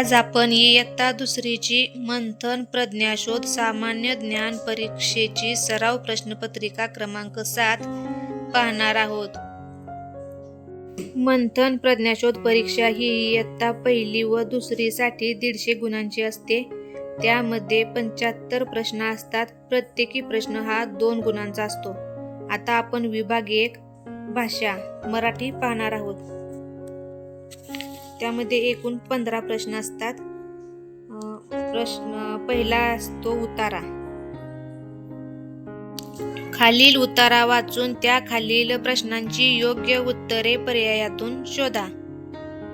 आज आपण इयत्ता दुसरीची मंथन प्रज्ञाशोध सामान्य ज्ञान परीक्षेची सराव प्रश्नपत्रिका क्रमांक सात पाहणार आहोत. मंथन प्रज्ञाशोध परीक्षा ही इयत्ता पहिली व दुसरीसाठी दीडशे गुणांची असते. त्यामध्ये पंच्याहत्तर प्रश्न असतात. प्रत्येकी प्रश्न हा दोन गुणांचा असतो. आता आपण विभाग एक भाषा मराठी पाहणार आहोत. त्यामध्ये एकूण पंधरा प्रश्न असतात. प्रश्न पहिला असतो उतारा. खालील उतारा वाचून त्या खालील प्रश्नांची योग्य उत्तरे पर्यायातून शोधा.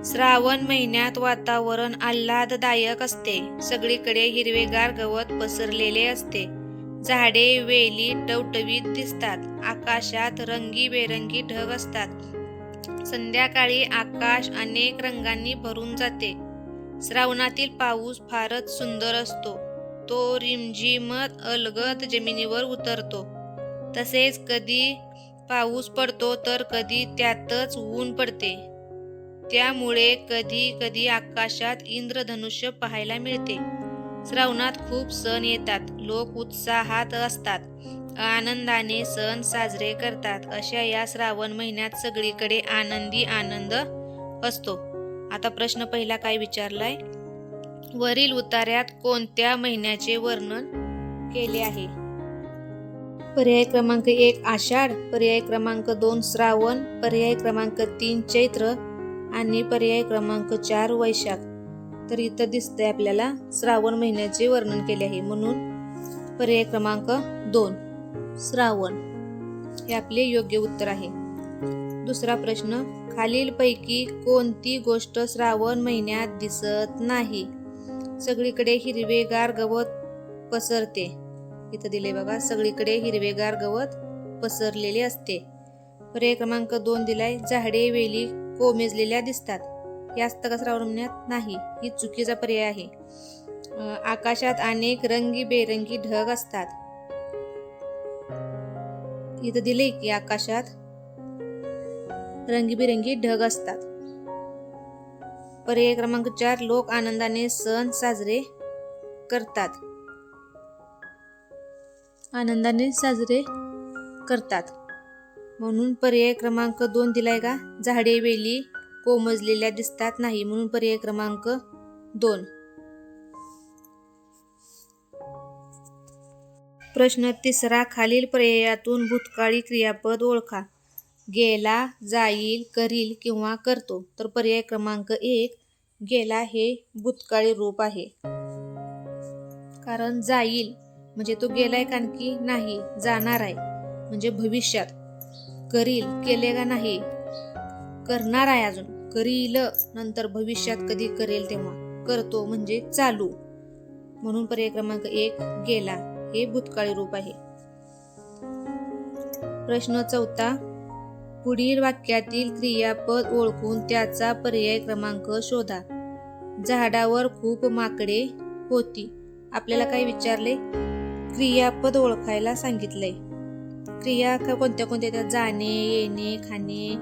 श्रावण महिन्यात वातावरण आल्हाददायक असते. सगळीकडे हिरवेगार गवत पसरलेले असते. झाडे वेली टवटवीत दिसतात. आकाशात रंगीबेरंगी ढग असतात. संध्याकाळी आकाश अनेक रंगांनी भरून जाते. श्रावणातील पाऊस फारच सुंदर असतो. तो रिमझिमत अलगद जमिनीवर उतरतो. तसेच कधी पाऊस पडतो तर कधी त्यातच ऊन पडते. त्यामुळे कधी कधी आकाशात इंद्रधनुष्य पाहायला मिळते. श्रावणात खूप सण येतात. लोक उत्साहात असतात. आनंदाने सण साजरे करतात. अशा या श्रावण महिन्यात सगळीकडे आनंदी आनंद असतो. आता प्रश्न पहिला काय विचारलाय? वरील उतार्यात कोणत्या महिन्याचे वर्णन केले आहे? पर्याय क्रमांक एक आषाढ पर्याय क्रमांक दोन श्रावण पर्याय क्रमांक तीन चैत्र आणि पर्याय क्रमांक चार वैशाख. तर इथं दिसतंय आपल्याला श्रावण महिन्याचे वर्णन केले आहे. म्हणून पर्याय क्रमांक दोन. श्रावण. हे आपले योग्य उत्तर आहे. दुसरा प्रश्न खालीलपैकी कोणती गोष्ट श्रावण महिन्यात दिसत नाही? सगळीकडे हिरवेगार गवत पसरते. इथं दिले बघा सगळीकडे हिरवेगार गवत पसरलेले असते. पर्याय क्रमांक दोन दिलाय झाडे वेली कोमेजलेल्या दिसतात. हे असतं का श्रावण महिन्यात? नाही ही चुकीचा पर्याय आहे. आकाशात अनेक रंगीबेरंगी ढग असतात. इथं दिले की आकाशात रंगीबिरंगी ढग असतात. पर्याय क्रमांक चार लोक आनंदाने सण साजरे करतात. आनंदाने साजरे करतात. म्हणून पर्याय क्रमांक दोन दिलाय का? झाडे वेली कोमजलेल्या दिसतात नाही. म्हणून पर्याय क्रमांक दोन. प्रश्न तिसरा खालील पर्यायातून भूतकाळी क्रियापद ओळखा. गेला जाईल करील किंवा करतो. तर पर्याय क्रमांक एक गेला हे भूतकाळी रूप आहे. कारण जाईल म्हणजे तो गेलाय कारण की नाही जाणार आहे. म्हणजे भविष्यात. करील केले का नाही? करणार आहे अजून. करील नंतर भविष्यात कधी करेल तेव्हा. करतो म्हणजे चालू. म्हणून पर्याय क्रमांक एक गेला. हे भूतकाळी रूप आहे. प्रश्न चौथा पुढील वाक्यातील क्रियापद ओळखून त्याचा पर्याय क्रमांक शोधा. झाडावर खूप माकडे होती. आपल्याला काय विचारले? क्रियापद ओळखायला सांगितलंय क्रिया कोणत्या कोणत्या? त्या जाणे येणे खाणे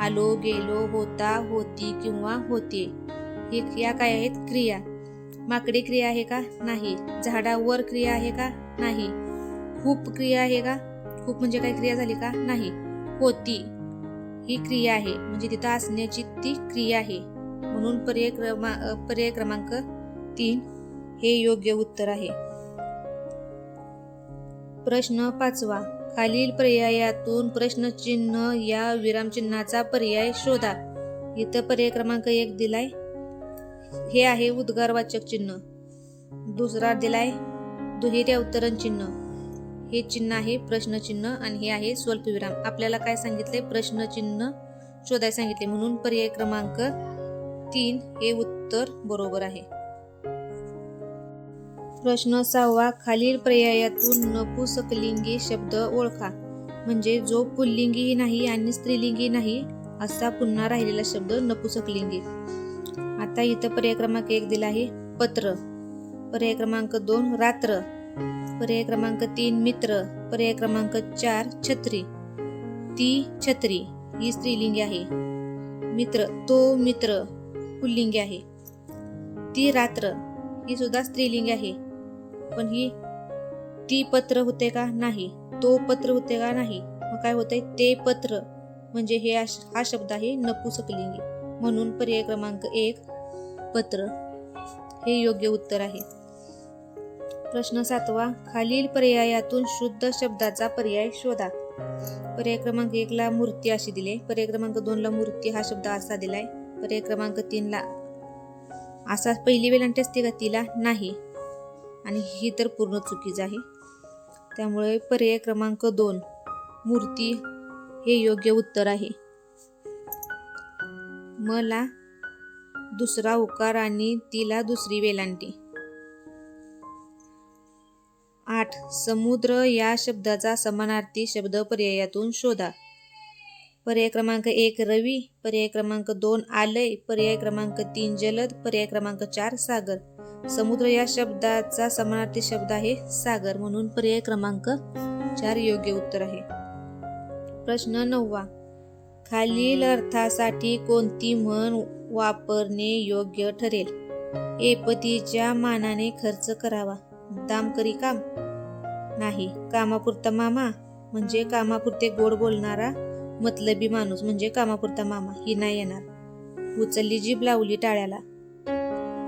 आलो गेलो होता होती किंवा होते. ही क्रिया काय आहेत? क्रिया. माकडे क्रिया आहे का? नाही. झाडावर क्रिया आहे का? नाही. खूप क्रिया आहे का? खूप म्हणजे काय क्रिया झाली का? नाही. होती. ही क्रिया आहे. म्हणजे तिथं असण्याची ती क्रिया आहे. म्हणून पर्याय क्रमा पर्याय क्रमांक तीन हे योग्य उत्तर आहे. प्रश्न पाचवा. खालील पर्यायातून प्रश्नचिन्ह या विरामचिन्हाचा पर्याय शोधा. इथं पर्याय क्रमांक एक दिलाय. हे आहे उद्गारवाचक चिन्ह. दुसरा दिलाय दुहेरी अवतरण चिन्ह. हे चिन्ह आहे प्रश्नचिन्ह आणि हे आहे स्वल्पविराम. आपल्याला काय सांगितले प्रश्नचिन्ह शोधायला सांगितले म्हणून पर्याय क्रमांक तीन हे उत्तर बरोबर आहे. प्रश्न सहावा खालील पर्यायातून नपुसकलिंगी शब्द ओळखा. म्हणजे जो पुल्लिंगीही नाही आणि स्त्रीलिंगी नाही असा पुन्हा राहिलेला शब्द नपुसकलिंगी. आता इथं पर्याय क्रमांक एक दिला आहे पत्र. पर्याय क्रमांक दोन रात्र. पर्याय क्रमांक तीन मित्र. पर्याय क्रमांक चार छत्री. ती छत्री ही स्त्रीलिंगी आहे. मित्र तो मित्र पुल्लिंगी आहे. ती रात्र ही सुद्धा स्त्रीलिंगी आहे. पण ही ती पत्र होते का नाही? तो पत्र होते का नाही? मग काय होतंय? ते पत्र. म्हणजे हे अश- हा शब्द आहे नपुसकलिंगी. म्हणून पर्याय क्रमांक एक पत्र. हे योग्य उत्तर आहे. प्रश्न सातवा खालील पर्यायातून शुद्ध शब्दाचा पर्याय शोधा. पर्याय क्रमांक एक ला मूर्ती अशी दिले पर्याय क्रमांक दोन ला मूर्ती हा शब्द असा दिलाय. पर्याय क्रमांक तीन ला असा पहिली वेलांटी असते का तिला नाही. आणि ही तर पूर्ण चुकीच आहे. त्यामुळे पर्याय क्रमांक दोन मूर्ती हे योग्य उत्तर आहे. मला दुसरा उकार आणि तिला दुसरी वेलांटी. आठ. समुद्र या शब्दाचा समानार्थी शब्द पर्यायातून शोधा. पर्याय क्रमांक एक रवी. पर्याय क्रमांक दोन आलय. पर्याय क्रमांक तीन जलद. पर्याय क्रमांक चार सागर. समुद्र या शब्दाचा समानार्थी शब्द आहे सागर म्हणून पर्याय क्रमांक चार योग्य उत्तर आहे. प्रश्न नववा. खालील अर्थासाठी कोणती म्हण वापरणे योग्य ठरेल. एपतीच्या मानाने खर्च करावा. दाम करी काम. नाही कामापुरता मामा म्हणजे कामापुरते गोड बोलणारा मतलबी माणूस म्हणजे कामापुरता मामा. ही नाही येणार. उचलली जीभ लावली टाळ्याला.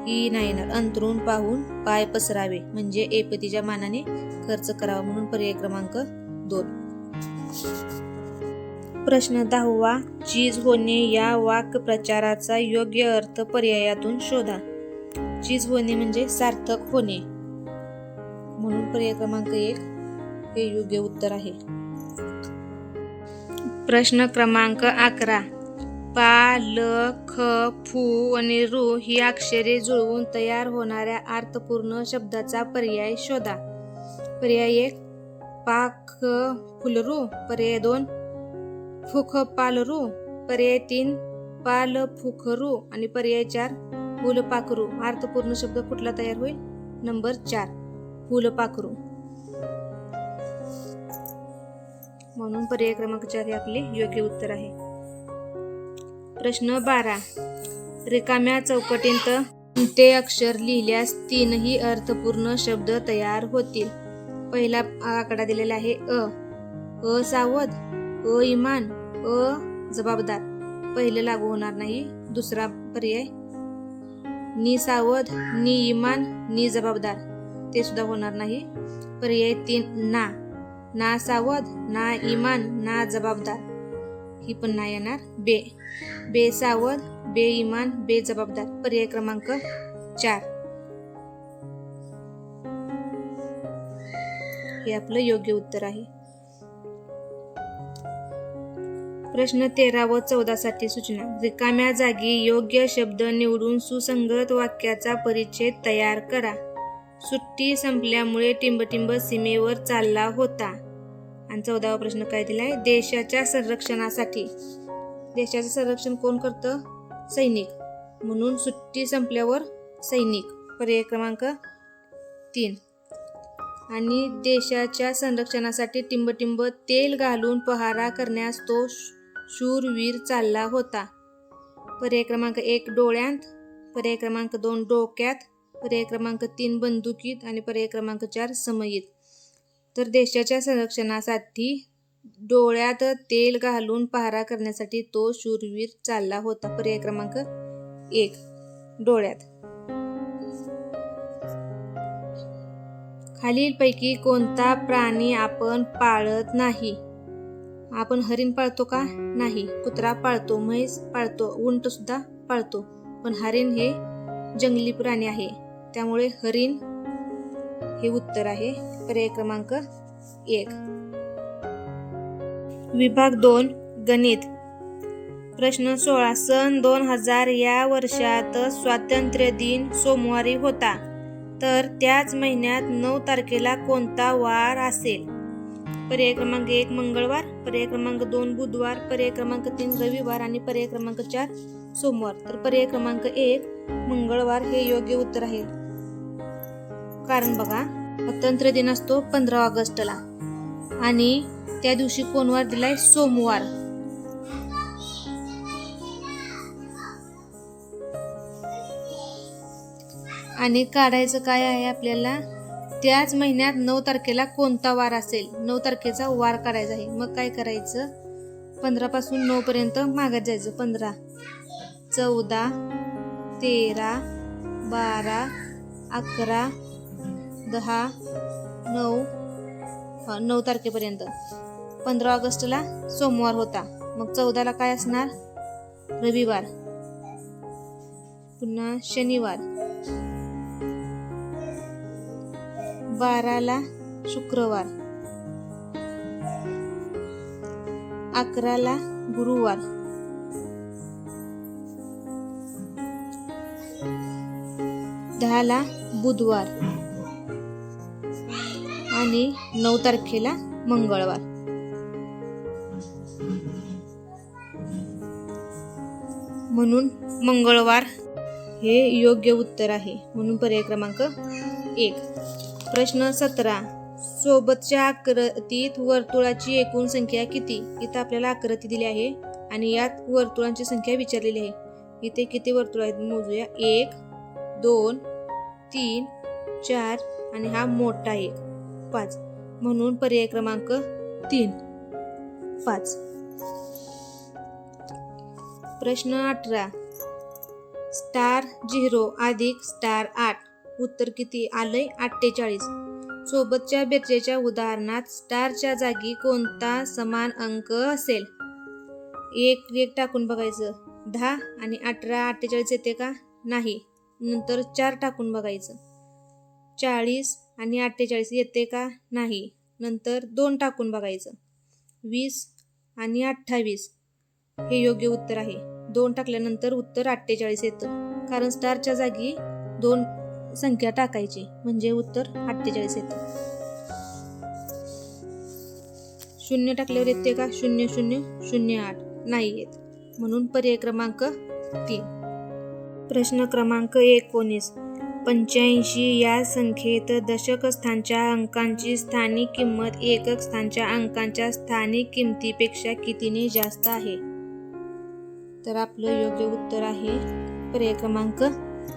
ही नाही येणार. अंतरून पाहून पाय पसरावे म्हणजे एपतीच्या मानाने खर्च करावा म्हणून पर्याय क्रमांक दोन. प्रश्न दहावा चीज होणे या वाक्प्रचाराचा योग्य अर्थ पर्यायातून शोधा. चीज होणे म्हणजे सार्थक होणे. म्हणून पर्याय क्रमांक एक हे योग्य उत्तर आहे. प्रश्न क्रमांक अकरा पा ल ख फू आणि रू ही अक्षरे जुळवून तयार होणाऱ्या अर्थपूर्ण शब्दाचा पर्याय शोधा. पर्याय एक पाख फुलरू पर्याय दोन फुख पालरू पर्याय तीन पाल फुखरू आणि पर्याय चार फुलपाखरू. अर्थपूर्ण शब्द कुठला तयार होईल? नंबर चार फुलपाखरू. म्हणून पर्याय क्रमांक चार हे आपले योग्य उत्तर आहे. प्रश्न बारा रिकाम्या चौकटींत कोणते अक्षर लिहिल्यास तीनही अर्थपूर्ण शब्द तयार होतील? पहिला आकडा दिलेला आहे अ. अ सावध. अ इमान अ जबाबदार. पहिले लागू होणार नाही दुसरा पर्याय. नि सावध नि इमान नि जबाबदार. ते सुद्धा होणार नाही. पर्याय तीन ना. ना सावध ना इमान ना जबाबदार. ही पण नाही येणार. बे. बे सावध बे इमान बे जबाबदार. पर्याय क्रमांक चार. हे आपलं योग्य उत्तर आहे. प्रश्न तेरा व चौदा साठी सूचना. रिकाम्या जागी योग्य शब्द निवडून सुसंगत वाक्याचा परिच्छेद तयार करा. सुट्टी संपल्यामुळे टिंबटिंब सीमेवर चालला होता. आणि चौदावा प्रश्न काय दिला आहे देशाच्या संरक्षणासाठी. देशाचं संरक्षण कोण करतं? सैनिक. म्हणून सुट्टी संपल्यावर सैनिक. पर्याय क्रमांक तीन. आणि देशाच्या संरक्षणासाठी टिंबटिंब तेल घालून पहारा करण्यास तो शूरवीर चालला होता. पर्याय क्रमांक एक डोळ्यांत पर्याय क्रमांक दोन डोक्यात पर्याय क्रमांक तीन बंदुकीत आणि पर्याय क्रमांक चार समयीत तर देशाच्या संरक्षणासाठी डोळ्यात तेल घालून पहारा करण्यासाठी तो शूरवीर चालला होता. पर्याय क्रमांक एक डोळ्यात. खालीलपैकी कोणता प्राणी आपण पाळत नाही? आपण हरिण पाळतो का? नाही. कुत्रा पाळतो म्हैस पाळतो उंट सुद्धा पाळतो. पण हरिण हे जंगली प्राणी आहे. त्यामुळे हरिण हे उत्तर आहे. पर्याय क्रमांक एक. विभाग दोन गणित. प्रश्न सोळा. सन दोन हजार या वर्षात स्वातंत्र्य दिन सोमवारी होता. तर त्याच महिन्यात नऊ तारखेला कोणता वार असेल? पर्याय क्रमांक एक मंगळवार पर्याय क्रमांक दोन बुधवार पर्याय क्रमांक तीन रविवार आणि पर्याय क्रमांक चार सोमवार. तर पर्याय क्रमांक एक मंगळवार हे योग्य उत्तर आहे. कारण बघा स्वातंत्र्य दिन असतो पंधरा ऑगस्टला आणि त्या दिवशी कोणवार दिलाय सोमवार. आणि काढायचं काय आहे आपल्याला? त्याच महिन्यात नऊ तारखेला कोणता वार असेल? नऊ तारखेचा वार करायचा आहे. मग काय करायचं? पंधरापासून नऊपर्यंत मागत जायचं. पंधरा चौदा तेरा बारा अकरा दहा नऊ नऊ तारखेपर्यंत. पंधरा ऑगस्टला सोमवार होता. मग चौदाला काय असणार? रविवार. पुन्हा शनिवार. बाराला शुक्रवार. अकराला गुरुवार. दहाला बुधवार. आणि नऊ तारखेला मंगळवार. म्हणून मंगळवार हे योग्य उत्तर आहे. म्हणून पर्याय क्रमांक एक. प्रश्न सतरा. सोबतच्या आकृतीत वर्तुळाची एकूण संख्या किती? इथं आपल्याला आकृती दिली आहे आणि यात वर्तुळांची संख्या विचारलेली आहे. इथे किती वर्तुळ आहेत मोजूया. एक दोन तीन चार आणि हा मोठा एक पाच. म्हणून पर्याय क्रमांक तीन. पाच. प्रश्न अठरा. स्टार झिरो अधिक स्टार आठ. उत्तर किती आलंय? अठ्ठेचाळीस. सोबतच्या बेरजेच्या उदाहरणात स्टारच्या जागी कोणता समान अंक असेल? एक एक टाकून बघायचं. दहा आणि अठरा अठ्ठेचाळीस येते का? नाही. नंतर चार टाकून बघायचं. चाळीस आणि अठ्ठेचाळीस येते का? नाही. नंतर दोन टाकून बघायचं. वीस आणि अठ्ठावीस. हे योग्य उत्तर आहे. दोन टाकल्यानंतर उत्तर अठ्ठेचाळीस येतं. कारण स्टारच्या जागी दोन संख्या टाकायची. म्हणजे उत्तर अठ्ठेचाळीस येतं. शून्य टाकल्यावर येते का? शून्य शून्य शून्य आठ. नाही येत. म्हणून पर्याय क्रमांक तीन. प्रश्न क्रमांक एकोणीस. पंच्याऐंशी या संख्येत दशक स्थानच्या अंकांची स्थानिक किंमत एकक स्थानच्या अंकांच्या स्थानिक किमतीपेक्षा कितीने जास्त आहे? तर आपलं योग्य उत्तर आहे पर्याय क्रमांक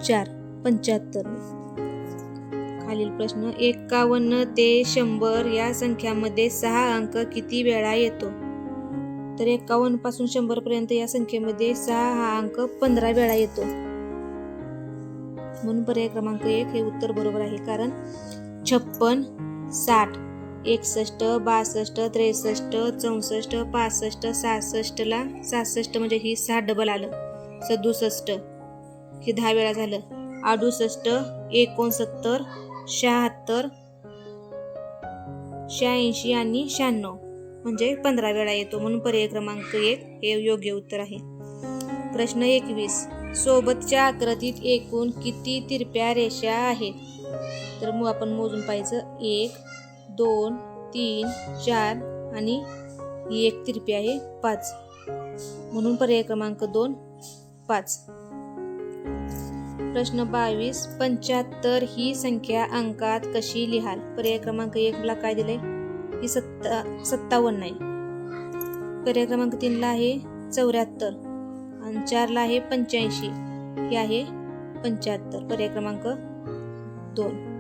चार. पंच्याहत्तर. खालील प्रश्न एकावन्न ते शंभर या संख्यामध्ये सहा अंक किती वेळा येतो? तर एकावन्नपासून शंभर पर्यंत या संख्येमध्ये सहा हा अंक पंधरा वेळा येतो. म्हणून पर्याय क्रमांक एक हे उत्तर बरोबर आहे. कारण छप्पन साठ एकसष्ट बासष्ट त्रेसष्ट चौसष्ट पासष्ट सहासष्टला सहासष्ट म्हणजे ही सहा डबल आलं. सदुसष्ट. हे दहा वेळा झालं. अडुसष्ट एकोणसत्तर शहात्तर शहाऐंशी आणि शहाण्णव. म्हणजे पंधरा वेळा येतो म्हणून पर्याय क्रमांक एक हे योग्य उत्तर आहे. प्रश्न एकवीस. सोबतच्या आकृतीत एकूण किती तिरप्या रेषा आहेत? तर मग आपण मोजून पाहायचं. एक दोन तीन चार आणि ही एक तिरपी आहे पाच. म्हणून पर्याय क्रमांक दोन पाच. प्रश्न बावीस पंच्याहत्तर ही संख्या अंकात कशी लिहाल? पर्याय क्रमांक एकला काय दिले ही सत्ता सत्तावन्न आहे. पर्याय क्रमांक तीनला आहे चौऱ्याहत्तर आणि चारला आहे पंच्याऐंशी. ही आहे पंच्याहत्तर. पर्याय क्रमांक दोन.